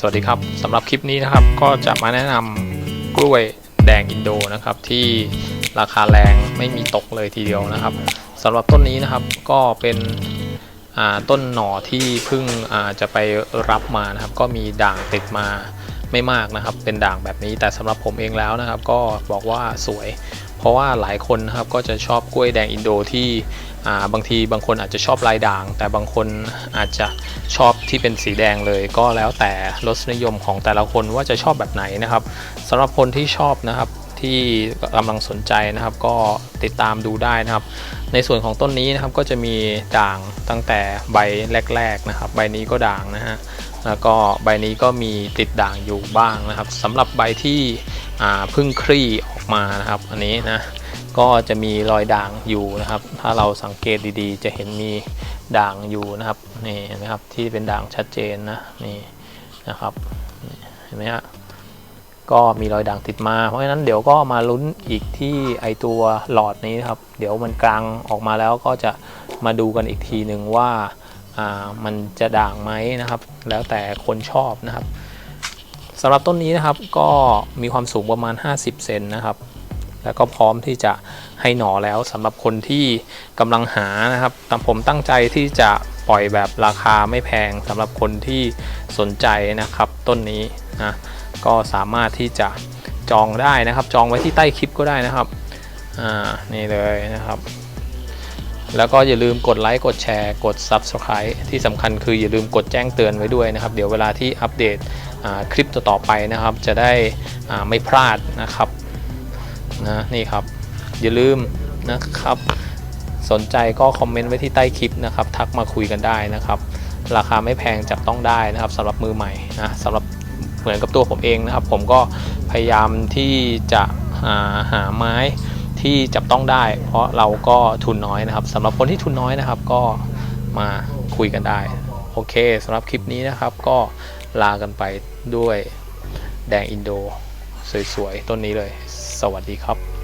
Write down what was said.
สวัสดีครับสำหรับคลิปนี้นะครับก็จะมาแนะนำกล้วยแดงอินโดนะครับ ที่ราคาแรงไม่มีตกเลยทีเดียวนะครับสำหรับต้นนี้นะครับก็เป็นต้นหน่อที่เพิ่งจะไปรับมานะครับ ก็มีด่างติดมาไม่มากนะครับ เป็นด่างแบบนี้แต่สำหรับผมเองแล้วนะครับ ก็บอกว่าสวย เพราะว่าหลายคนนะครับก็จะชอบกล้วยแดงอินโดที่ บางทีบางคนอาจจะชอบลายด่าง แต่บางคนอาจจะชอบที่เป็นสีแดงเลย ก็แล้วแต่รสนิยมของแต่ละคนว่าจะชอบแบบไหนนะครับสำหรับคนที่ชอบนะครับที่กำลังสนใจนะครับ ก็ติดตามดูได้นะครับ ในส่วนของต้นนี้นะครับก็จะมีด่างตั้งแต่ใบแรกๆนะครับ ใบนี้ก็ด่างนะฮะแล้วก็ใบนี้ก็มีติดด่างอยู่บ้างนะครับสำหรับใบที่เพึ่งคลี่ออกมานะครับ อันนี้นะ ก็จะมีรอยด่างอยู่นะครับ ถ้าเราสังเกตดีๆ จะเห็นมีด่างอยู่นะครับนี่นะครับที่เป็นด่างชัดเจนนะนี่นะครับเห็นไหมฮะก็มีรอยด่างติดมา เพราะฉะนั้นเดี๋ยวก็มาลุ้นอีกที่ไอตัวหลอดนี้นครับ เดี๋ยวมันกลางออกมาแล้วก็จะมาดูกันอีกทีหนึ่งว่าอ่ามันจะด่างไหมนะครับ แล้วแต่คนชอบนะครับสำหรับต้นนี้นะครับก็มีความสูงประมาณ 50 เซนนะครับ แล้วก็พร้อมที่จะให้หน่อแล้วสำหรับคนที่กำลังหานะครับผมตั้งใจที่จะปล่อยแบบราคาไม่แพงสำหรับคนที่สนใจนะครับต้นนี้นะก็สามารถที่จะจองได้นะครับ จองไว้ที่ใต้คลิปก็ได้นะครับอ่านี่เลยนะครับ แล้วก็อย่าลืมกดไลค์กดแชร์กด Subscribe ที่สำคัญคืออย่าลืมกดแจ้งเตือนไว้ด้วยนะครับ เดี๋ยวเวลาที่อัปเดตคลิปต่อๆไปนะครับ จะได้ไม่พลาดนะครับ นะนี่ครับ อย่าลืมนะครับ สนใจก็คอมเมนต์ไว้ที่ใต้คลิปนะครับ ทักมาคุยกันได้นะครับ ราคาไม่แพงจับต้องได้นะครับสำหรับมือใหม่นะสำหรับเหมือนกับตัวผมเองนะครับ ผมก็พยายามที่จะหาหาไม้ที่จับต้องได้ เพราะเราก็ทุนน้อยนะครับสำหรับคนที่ทุนน้อยนะครับก็มาคุยกันได้ โอเคสำหรับคลิปนี้นะครับ ก็ลากันไปด้วยแดงอินโด สวยๆ ต้นนี้เลย สวัสดีครับ